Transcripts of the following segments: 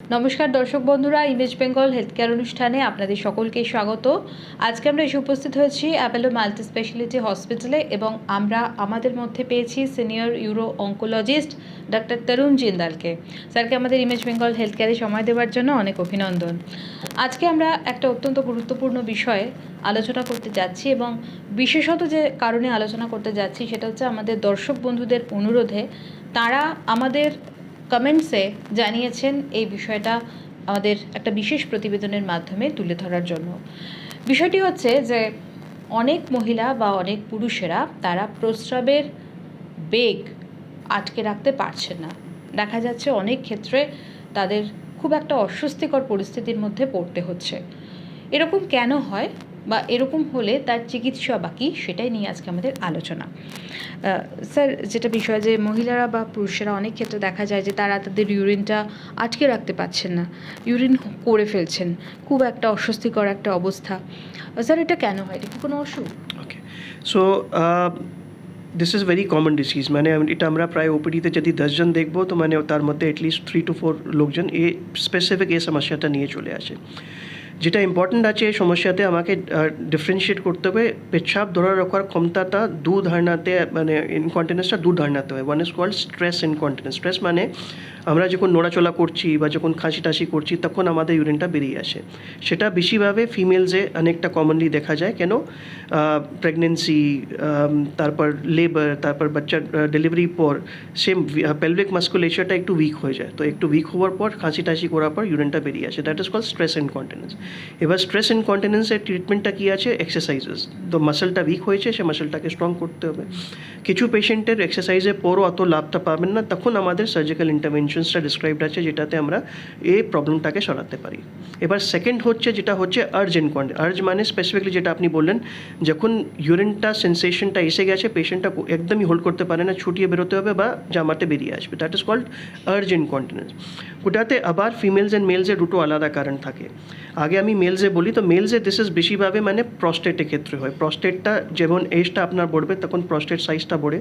নমস্কার দর্শক বন্ধুরা ইমেজ বেঙ্গল হেলথ কেয়ার অনুষ্ঠানে আপনাদের সকলকে স্বাগত। আজকে আমরা এসে উপস্থিত হয়েছি অ্যাপেলো মাল্টি স্পেশালিটি হসপিটালে এবং আমরা আমাদের মধ্যে পেয়েছি senior uro oncologist doctor Tarun জিন্দালকে স্যারকে আমাদের ইমেজ বেঙ্গল হেলথ কেয়ারে সময় দেওয়ার জন্য অনেক অভিনন্দন। আজকে আমরা একটা অত্যন্ত গুরুত্বপূর্ণ বিষয়ে আলোচনা করতে যাচ্ছি এবং বিশেষত যে কারণে আলোচনা করতে যাচ্ছি সেটা হচ্ছে আমাদের দর্শক বন্ধুদের অনুরোধে, তারা আমাদের কমেন্টসে জানিয়েছেন এই বিষয়টা আমাদের একটা বিশেষ প্রতিবেদনের মাধ্যমে তুলে ধরার জন্য। বিষয়টি হচ্ছে যে অনেক মহিলা বা অনেক পুরুষেরা তারা প্রস্রাবের বেগ আটকে রাখতে পারছে না। দেখা যাচ্ছে অনেক ক্ষেত্রে তাদের খুব একটা অস্বস্তিকর পরিস্থিতির মধ্যে পড়তে হচ্ছে। এরকম কেন হয়? বা এরকম হলে তার চিকিৎসা বাকি, সেটাই নিয়ে আজকে আমাদের আলোচনা। স্যার, যেটা বিষয় যে মহিলারা বা পুরুষেরা অনেক ক্ষেত্রে দেখা যায় যে তারা তাদের ইউরিনটা আটকে রাখতে পারছেন না, ইউরিন করে ফেলছেন। খুব একটা অস্বস্তিকর একটা অবস্থা। স্যার, এটা কেন হয়? এটা কি কোনো অসুখ? Okay so this is very common disease মানে এটা আমরা প্রায় ওপিডিতে যদি দশজন দেখব, তো মানে তার মধ্যে অ্যাটলিস্ট থ্রি টু ফোর লোকজন এ স্পেসিফিক এই সমস্যাটা নিয়ে চলে আসে। যেটা ইম্পর্ট্যান্ট আছে এই সমস্যাতে আমাকে ডিফারেন্সিয়েট করতে হবে। পেছাপ ধরে রাখার ক্ষমতাটা দু ধারণাতে মানে ইনকন্টিনেন্সটা দু ধারণাতে হয়। One is called stress incontinence stress মানে আমরা যখন নড়াচলা করছি বা যখন খাঁচি টাসি করছি, তখন আমাদের ইউরিনটা বেরিয়ে আসে। সেটা বেশিভাবে ফিমেলসে অনেকটা কমনলি দেখা যায়। কেন? প্রেগনেন্সি তারপর লেবার তারপর বাচ্চার ডেলিভারির পর সেম পেলভিক মাস্কুলেচারটা একটু উইক হয়ে যায়। তো একটু উইক হওয়ার পর খাঁচি টাসি করার পর ইউরিনটা বেরিয়ে আসে। That is call stress incontinence এবার স্ট্রেস ইনকন্টিনেন্সের ট্রিটমেন্টটা কী আছে? এক্সারসাইজেস তো মাসেলটা উইক হয়েছে, সে মাসেলটাকে স্ট্রং করতে হবে। কিছু পেশেন্টের এক্সারসাইজের পরও অত লাভটা পাবেন না। তখন আমাদের সার্জিক্যাল ইন্টারভেনশনসটা ডিসক্রাইবড আছে যেটাতে আমরা এই প্রবলেমটাকে সরাতে পারি। এবার সেকেন্ড হচ্ছে যেটা হচ্ছে আর্জ ইনকন্ট আর্জ মানে স্পেসিফিকলি যেটা আপনি বললেন, যখন ইউরিনটা সেন্সেশনটা এসে গেছে পেশেন্টটা একদমই হোল্ড করতে পারে না, ছুটিয়ে বেরোতে হবে বা জামাতে বেরিয়ে আসবে। That is called urge incontinence ওটাতে আবার ফিমেলস অ্যান্ড মেলসের দুটো আলাদা কারণ থাকে। আগে আমি মেলসে বলি, তো মেলসে দিস ইজ বেশিভাবে মানে প্রস্টেটের ক্ষেত্রে হয়। প্রস্টেটটা যেমন এজটা আপনার বাড়বে, তখন প্রস্টেট সাইজটা বাড়ে।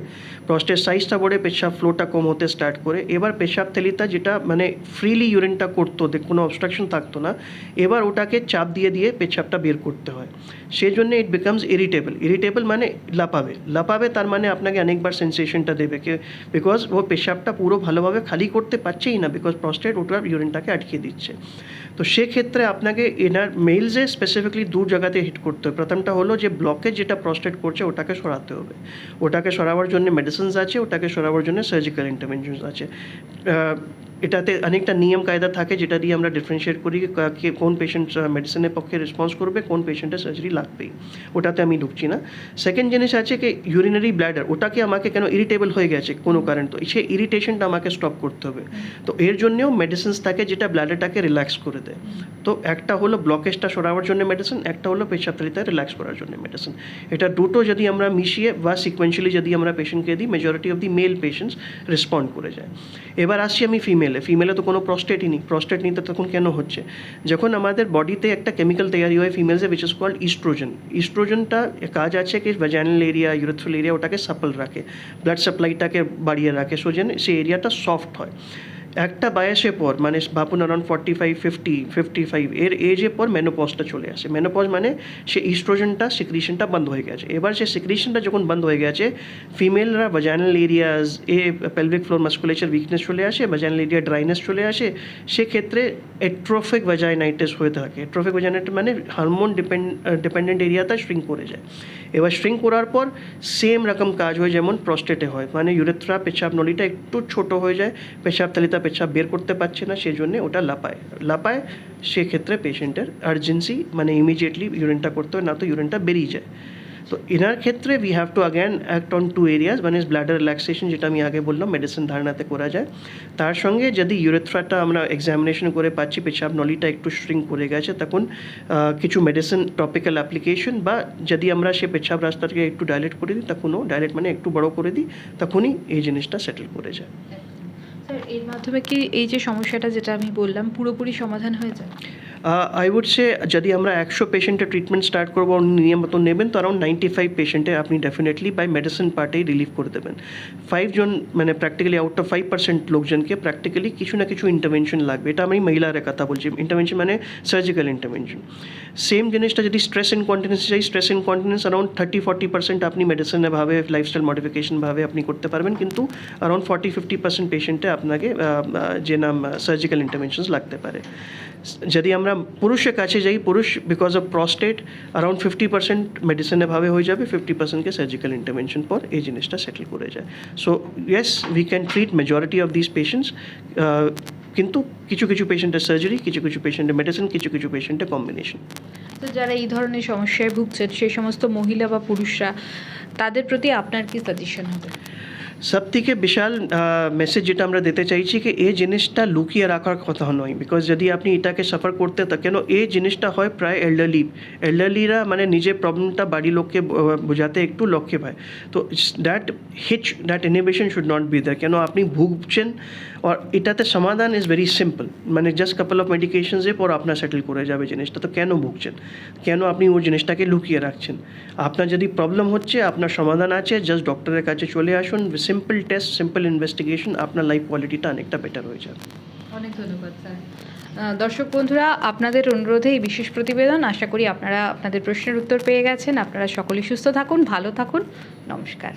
প্রস্টেট সাইজটা বাড়ে, পেশাব ফ্লোটা কম হতে স্টার্ট করে। এবার পেশাব থেলিটা যেটা মানে ফ্রিলি ইউরিনটা করতো কোনো অবস্ট্রাকশন থাকতো না, এবার ওটাকে চাপ দিয়ে দিয়ে পেশাবটা বের করতে হয়। সেই জন্য ইট বিকামস ইরিটেবল ইরিটেবল মানে লাপাবে লাপাবে তার মানে আপনাকে অনেকবার সেন্সেশনটা দেবে। কে বিকজ ও পেশাবটা পুরো ভালোভাবে খালি করতে পারছেই না বিকজ প্রস্টেট ওটার ইউরিনটাকে আটকে দিচ্ছে। তো সেক্ষেত্রে আপনাকে এনার মেলসে স্পেসিফিকলি দু জায়গাতে হিট করতে হবে প্রথমটা হলো যে ব্লকেজ যেটা প্রস্টেট করছে, ওটাকে সরাতে হবে। ওটাকে সরাবার জন্য মেডিসিনস আছে, ওটাকে সরাবার জন্য সার্জিক্যাল ইন্টারভেনশনস আছে। এটাতে অনেকটা নিয়ম কায়দা থাকে যেটা দিয়ে আমরা ডিফারেন্সিয়েট করি কে কোন পেশেন্ট মেডিসিনের পক্ষে রেসপন্স করবে, কোন পেশেন্টের সার্জারি লাগবেই। ওটাতে আমি ঢুকছি না। সেকেন্ড জিনিস আছে কি ইউরিনারি ব্ল্যাডার ওটাকে আমাকে কেন ইরিটেবল হয়ে গেছে কোনো কারণ তো, সেই ইরিটেশনটা আমাকে স্টপ করতে হবে। তো এর জন্যেও মেডিসিনস থাকে যেটা ব্ল্যাডারটাকে রিল্যাক্স করে দেয়। তো একটা হলো ব্লকেজটা সরাবার জন্য মেডিসিন একটা হলো পেশাবতালিতে রিল্যাক্স করার জন্য মেডিসিন এটা দুটো যদি আমরা মিশিয়ে বা সিকোয়েন্সিয়ালি যদি আমরা পেশেন্টকে দিই majority of the male patients respond করে যায়। এবার আসছি আমি ফিমেলে ফিমেলে তো কোনো প্রস্টেটই নেই। প্রস্টেট নিতে তখন কেন হচ্ছে? যখন আমাদের বডিতে একটা কেমিক্যাল তৈরি হয় ফিমেলসে উইচ ইজ কল্ড ইস্ট্রোজেন ইস্ট্রোজেনটা কাজ আছে কি ভ্যাজাইনাল এরিয়া ইউরেথ্রাল এরিয়া ওটাকে সাপল রাখে। ব্লাড সাপ্লাইটাকে বাড়িয়ে রাখে। সো যেন সেই এরিয়াটা সফট হয়। একটা বয়সের পর মানে ভাবুন around forty five fifty fifty five এর এজের পর মেনোপজটা চলে আসে। মেনোপজ মানে সে ইস্ট্রোজেনটা সিক্রিশনটা বন্ধ হয়ে গেছে। এবার সে সিক্রিশনটা যখন বন্ধ হয়ে গেছে ফিমেলরা ভ্যাজাইনাল এরিয়াজ এ পেলভিক ফ্লোর মাস্কুলেচার উইকনেস চলে আসে ভ্যাজাইনাল এরিয়া ড্রাইনেস চলে আসে। সেক্ষেত্রে এট্রোফিক ভ্যাজাইনাইটিস হয়ে থাকে। এট্রোফিক ভ্যাজাইনাইটিস মানে হরমোন ডিপেন্ড ডিপেন্ডেন্ট এরিয়াটা শ্রিঙ্ক করে যায়। এবার শ্রিঙ্ক করার পর সেম রকম কাজ হয় যেমন প্রস্টেটে হয়। মানে ইউরেথ্রা পেশাব, নলিটা একটু ছোট হয়ে যায়। পেশাব, তালিতা পেশাব বের করতে পারছে না সেই ওটা লাপায়। লাপায় সেক্ষেত্রে পেশেন্টের আর্জেন্সি মানে ইমিডিয়েটলি ইউরিনটা করতে হয় না তো ইউরিনটা বেরিয়ে যায়। তো এনার ক্ষেত্রে we have to again act on two areas one is bladder relaxation যেটা আমি আগে বললাম মেডিসিন ধারণাতে করা যায়। তার সঙ্গে যদি ইউরেথ্রাটা আমরা এক্সামিনেশন করে পাচ্ছি, পেশাব নলিটা একটু শ্রিঙ্ক করে গেছে, তখন কিছু মেডিসিন টপিক্যাল অ্যাপ্লিকেশন বা যদি আমরা সে পেশাব রাস্তাটাকে একটু ডাইলেট করে দিই, তখনও ডাইলেট মানে একটু বড় করে দিই, তখনই এই জিনিসটা সেটেল করে যায়। স্যার এর মাধ্যমে কি এই যে সমস্যাটা যেটা আমি বললাম পুরোপুরি সমাধান হয়ে যায়? আই উড সে যদি আমরা একশো পেশেন্টের ট্রিটমেন্ট স্টার্ট করব নিয়মিত নেবেন তো অ্যারাউন্ড নাইনটি ফাইভ পেশেন্টে আপনি ডেফিনেটলি বাই মেডিসিন পার্টেই রিলিভ করে দেবেন। ফাইভ জন মানে practically out of five percent লোকজনকে প্র্যাকটিক্যালি কিছু না কিছু ইন্টারভেনশন লাগবে। এটা আমি মহিলাদের কথা বলছি। ইন্টারভেনশন মানে সার্জিক্যাল ইন্টারভেনশন সেম জিনিসটা যদি স্ট্রেস ইনকন্টিনেন্স চাই stress incontinence around thirty forty percent আপনি মেডিসিনে ভাবে লাইফস্টাইল মডিফিকেশন ভাবে আপনি করতে পারবেন কিন্তু অ্যারাউন্ড ফর্টি ফিফটি পার্সেন্ট পেশেন্টে আপনাকে আহ, আহ, যে নাম সার্জিক্যাল ইন্টারভেনশনস লাগতে পারে। যদি আমরা পুরুষের কাছে যাই, পুরুষ because of prostate around fifty percent মেডিসিনে ভাবে হয়ে যাবে ফিফটি পার্সেন্টকে সার্জিক্যাল ইন্টারভেনশন পর এই জিনিসটা সেটেল করে যায়। So yes we can treat majority of this patients কিন্তু কিছু কিছু পেশেন্টের সার্জারি কিছু কিছু পেশেন্টের মেডিসিন কিছু কিছু পেশেন্টের কম্বিনেশন তো যারা এই ধরনের সমস্যায় ভুগছেন, সেই সমস্ত মহিলা বা পুরুষরা, তাদের প্রতি আপনার কি সাজেশন হবে? সব থেকে বিশাল মেসেজ যেটা আমরা দিতে চাইছি কি, এই জিনিসটা লুকিয়ে রাখার কথা নয়। বিকজ যদি আপনি এটাকে সাফার করতে তা কেন এই জিনিসটা হয় প্রায় এল্ডারলি এল্ডারলিরা মানে নিজের প্রবলেমটা বাড়ির লোককে বোঝাতে একটু লক্ষ্যে পায়। তো that which that inhibition should not be there কেন আপনি ভুগছেন? আর এটাতে সমাধান ইজ ভেরি সিম্পল মানে জাস্ট কাপল অফ মেডিকেশনসে পর আপনার সেটেল করে যাবে জিনিসটা। তো কেন ভুগছেন? কেন আপনি ওই জিনিসটাকে লুকিয়ে রাখছেন? আপনার যদি প্রবলেম হচ্ছে, আপনার সমাধান আছে। জাস্ট ডক্টরের কাছে চলে আসুন সিম্পল টেস্ট সিম্পল ইনভেস্টিগেশন আপনার লাইফ কোয়ালিটিটা অনেকটা বেটার হয়ে যাবে। অনেক ধন্যবাদ, স্যার। দর্শক বন্ধুরা, আপনাদের অনুরোধে এই বিশেষ প্রতিবেদন। আশা করি আপনারা আপনাদের প্রশ্নের উত্তর পেয়ে গেছেন। আপনারা সকলেই সুস্থ থাকুন, ভালো থাকুন। নমস্কার।